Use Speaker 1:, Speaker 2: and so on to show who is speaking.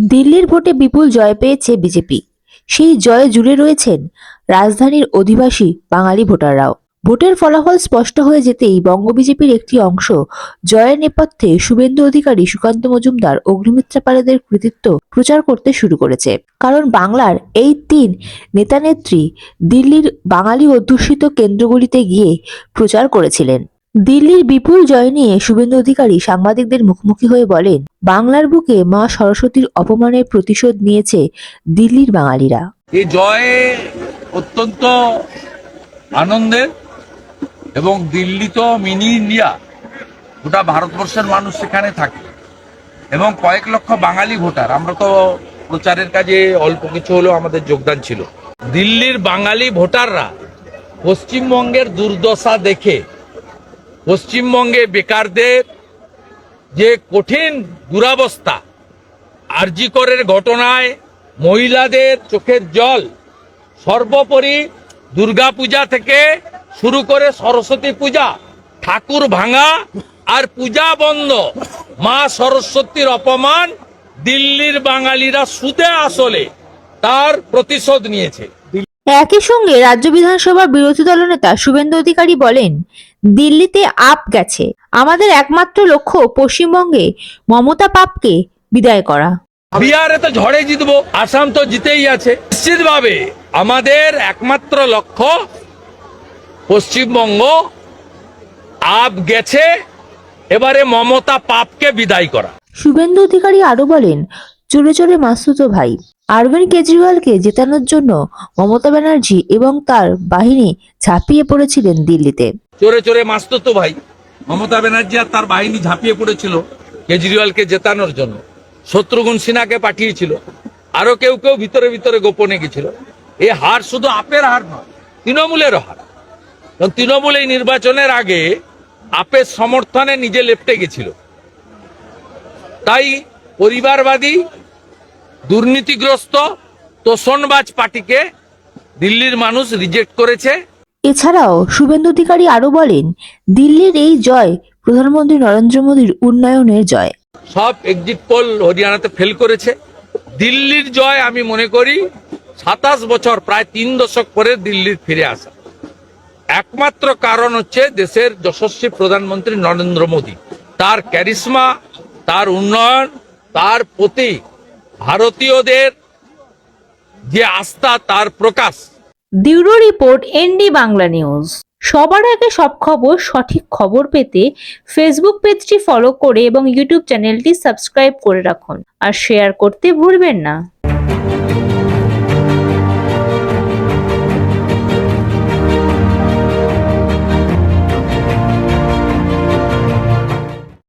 Speaker 1: দিল্লির ভোটে বিপুল জয় পেয়েছে বিজেপি। সেই জয়ে জুড়ে রয়েছেন রাজধানীর অধিবাসী বাঙালি ভোটাররাও। ভোটের ফলাফল স্পষ্ট হয়ে যেতেই বঙ্গ বিজেপির একটি অংশ জয়ের নেপথ্যে শুভেন্দু অধিকারী সুকান্ত মজুমদার, অগ্নিমিত্রা পালেদের কৃতিত্ব প্রচার করতে শুরু করেছে। কারণ বাংলার এই তিন নেতানেত্রী দিল্লির বাঙালি অধ্যুষিত কেন্দ্রগুলিতে গিয়ে প্রচার করেছিলেন। দিল্লির বিপুল জয় নিয়ে শুভেন্দু অধিকারী সাংবাদিকদের মুখোমুখি হয়ে বলেন, বাংলার বুকে মা সরস্বতীর অপমানের প্রতিশোধ নিয়েছে দিল্লির বাঙালিরা।
Speaker 2: এই জয়ে অত্যন্ত আনন্দের এবং দিল্লি তো মিনি ইন্ডিয়া, গোটা ভারতবর্ষের মানুষ সেখানে থাকে এবং কয়েক লক্ষ বাঙালি ভোটার। আমরা তো প্রচারের কাজে অল্প কিছু হলেও আমাদের যোগদান ছিল। দিল্লির বাঙালি ভোটাররা পশ্চিমবঙ্গের দুর্দশা দেখে পশ্চিমবঙ্গে বেকারদের যে কঠিন দুরাবস্থা আরজিকরের ঘটনায় মহিলাদের চোখের জল, সর্বোপরি দুর্গাপূজা থেকে শুরু করে সরস্বতী পূজা, ঠাকুর ভাঙা আর পূজা বন্ধ। মা সরস্বতীর অপমান দিল্লির বাঙালিরা সুদে আসলে, তার প্রতিশোধ নিয়েছে।
Speaker 1: একই সঙ্গে রাজ্য বিধানসভার বিরোধী দলনেতা শুভেন্দু অধিকারী বলেন দিল্লিতে আপ গেছে। আমাদের একমাত্র লক্ষ্য পশ্চিমবঙ্গে মমতা পাপকে বিদায় করা।
Speaker 2: বিহারে তো ঝড়ে জিতবো আসাম তো জিতেই আছে। নিশ্চিতভাবে আমাদের একমাত্র লক্ষ্য পশ্চিমবঙ্গ আপ গেছে এবারে মমতা পাপকে বিদায় করা।
Speaker 1: শুভেন্দু অধিকারী আরও বলেন চোরে চোরে মাসুতো ভাই। অরবিন্দ কেজরিওয়ালকে জেতানোর জন্য মমতা ব্যানার্জি এবং তার বাহিনী ঝাঁপিয়ে পড়েছিলেন দিল্লিতে।
Speaker 2: চোরে চোরে মাসতো তো ভাই। মমতা ব্যানার্জি আর তার বাহিনী ঝাঁপিয়ে পড়েছিল কেজরিওয়ালকে জেতানোর জন্য। শত্রুঘ্ন সিনহাকে পাঠিয়েছিল। আরও কেউ কেউ ভিতরে ভিতরে গোপনে গেছিল। এই হার শুধু আপের হার নয় তৃণমূলের হার। কারণ তৃণমূল এই নির্বাচনের আগে আপের সমর্থনে নিজে লেপটে গেছিল। তাই পরিবারবাদী দুর্নীতিগ্রস্ত তোষণবাজ পার্টিকে দিল্লির মানুষ রিজেক্ট করেছে।
Speaker 1: এছাড়াও শুভেন্দু অধিকারী আরও বলেন দিল্লির এই জয় প্রধানমন্ত্রী নরেন্দ্র মোদীর উন্নয়নের জয়।
Speaker 2: সব এক্সিট পোল হরিয়ানাতে ফেল করেছে। দিল্লির জয় আমি মনে করি সাতাশ বছর প্রায় তিন দশক পরে দিল্লির ফিরে আসা। একমাত্র কারণ হচ্ছে দেশের যশস্বী প্রধানমন্ত্রী নরেন্দ্র মোদী। তার ক্যারিসমা তার উন্নয়ন তার প্রতি ভারতীয়দের যে আস্থা, তার প্রকাশ।
Speaker 1: Bureau report, ND Bangla news. সবার আগে সব খবর, সঠিক খবর পেতে ফেসবুক পেজটি ফলো করে এবং ইউটিউব চ্যানেলটি সাবস্ক্রাইব করে রাখুন। আর শেয়ার করতে ভুলবেন না।